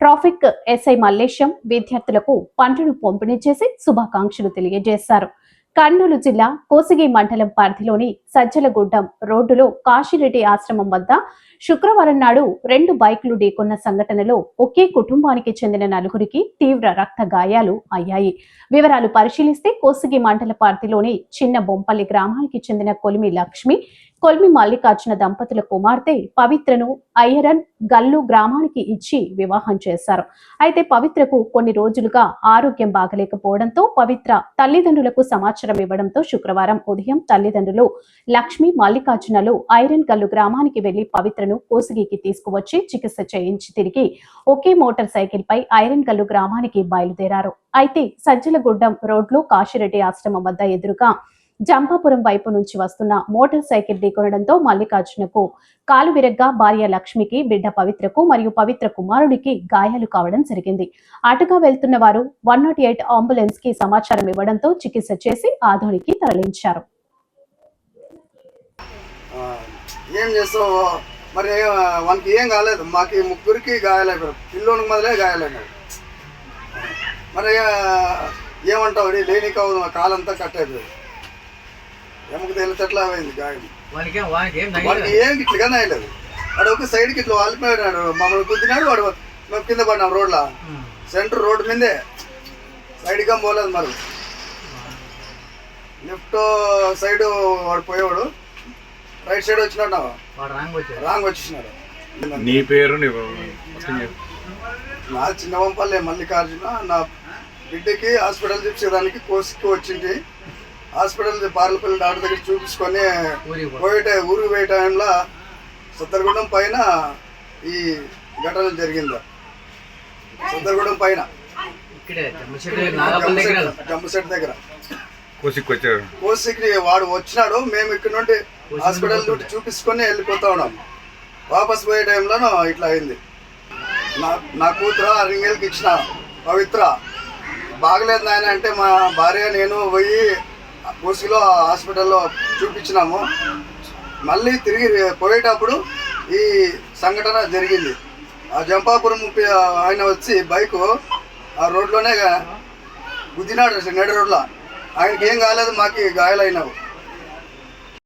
Traffic SI Mallesham విద్యార్థులకు పంటను పంపిణీ చేసి శుభాకాంక్షలు తెలియజేశారు. కర్నూలు జిల్లా కోసిగి మండలం పరిధిలోని సజ్జలగుడ్డం రోడ్డులో కాశీరెడ్డి ఆశ్రమం వద్ద శుక్రవారం నాడు రెండు బైకులు ఢీకొన్న సంఘటనలో ఒకే కుటుంబానికి చెందిన నలుగురికి తీవ్ర రక్త గాయాలు అయ్యాయి. వివరాలు పరిశీలిస్తే కోసిగి మండల పరిధిలోని చిన్న బొంపల్లి గ్రామానికి చెందిన కొలిమి లక్ష్మి కొల్మి మల్లికార్జున దంపతుల కుమార్తె పవిత్రను అయ్యరన్ గల్లు గ్రామానికి ఇచ్చి వివాహం చేశారు. అయితే పవిత్రకు కొన్ని రోజులుగా ఆరోగ్యం బాగలేకపోవడంతో పవిత్ర తల్లిదండ్రులకు సమాచారం ఇవ్వడంతో శుక్రవారం ఉదయం తల్లిదండ్రులు లక్ష్మి మల్లికార్జునలు ఐరన్ గల్లు గ్రామానికి వెళ్ళి పవిత్రను కోసిగికి తీసుకువచ్చి చికిత్స చేయించి తిరిగి ఒకే మోటార్ సైకిల్ పై ఐరన్ గల్లు గ్రామానికి బయలుదేరారు. అయితే సజ్జలగుడ్డం రోడ్లో కాశిరెడ్డి ఆశ్రమం వద్ద ఎదురుగా జంపాపురం వైపు నుంచి వస్తున్న మోటార్ సైకిల్ ఢీకొనడంతో మల్లికార్జునకు కాలు విరగ్గా భార్య లక్ష్మికి బిడ్డ పవిత్రకు మరియు పవిత్ర కుమారుడికి గాయాలు కావడం జరిగింది. అటుగా వెళ్తున్న వారు వన్ నాట్ ఎయిట్ అంబులెన్స్కి సమాచారం ఇవ్వడంతో చికిత్స చేసి ఆధోనికి తరలించారు. ఏం చేస్తావు? మరి వానికి ఏం కాలేదు. మాకు ముగ్గురికి గాయాలైపోయారు. పిల్లోనికి మొదలే గాయాలైనాడు మరి ఏమంటావు? లేని కావు కాలంతా కట్టేది. ఎముక తేలితట్లా అయింది గాయం. వాడికి ఏం ఇట్లుగా నాయలేదు. వాడు ఒక సైడ్కి ఇట్లా వాలిపోయాడు మమ్మల్ని గుద్దినాడు వాడు. మేము కింద పడినాం రోడ్లో. సెంటర్ రోడ్డు మీదే. సైడ్గా పోలేదు మరి. లెఫ్ట్ సైడ్ వాడు పోయేవాడు. రైట్ సైడ్ వచ్చినాడు నా వాడు రాంగ్ వచ్చేసినాడు. నీ పేరు నీ మొత్తం చెప్పు. నా చిన్నవంపల్లె మల్లికార్జున నా బిడ్డకి హాస్పిటల్ చూపించడానికి కోసికి వచ్చింది. హాస్పిటల్ పార్లపల్లి డాక్టర్ దగ్గర చూపించుకొని ఊరికి పో పోయే టై- ఊరికి పోయే టైంలో సత్తరగూడెం పైన ఈ ఘటన జరిగింది. సత్తరగూడెం పైన. నాగపల్లి దగ్గర కోసికి వాడు వచ్చినాడు మేము ఇక్కడ నుండి హాస్పిటల్ నుండి చూపించుకొని వెళ్ళిపోతా ఉన్నాం. వాపస్ పోయే టైంలో ఇట్లా అయింది. నా నా కూతురు రింగేల్కి ఇచ్చిన పవిత్ర. బాగలేదు నాయన అంటే మా భార్య నేను పోయి కోసిలో హాస్పిటల్లో చూపించినాము. మళ్ళీ తిరిగి పోయేటప్పుడు ఈ సంఘటన జరిగింది. ఆ జంపాపురం ముప్పి ఆయన వచ్చి బైకు ఆ రోడ్లోనే గుద్దినాడు నడి రోడ్లో. ఆయనకి ఏం కాలేదు మాకు గాయాలైనావు.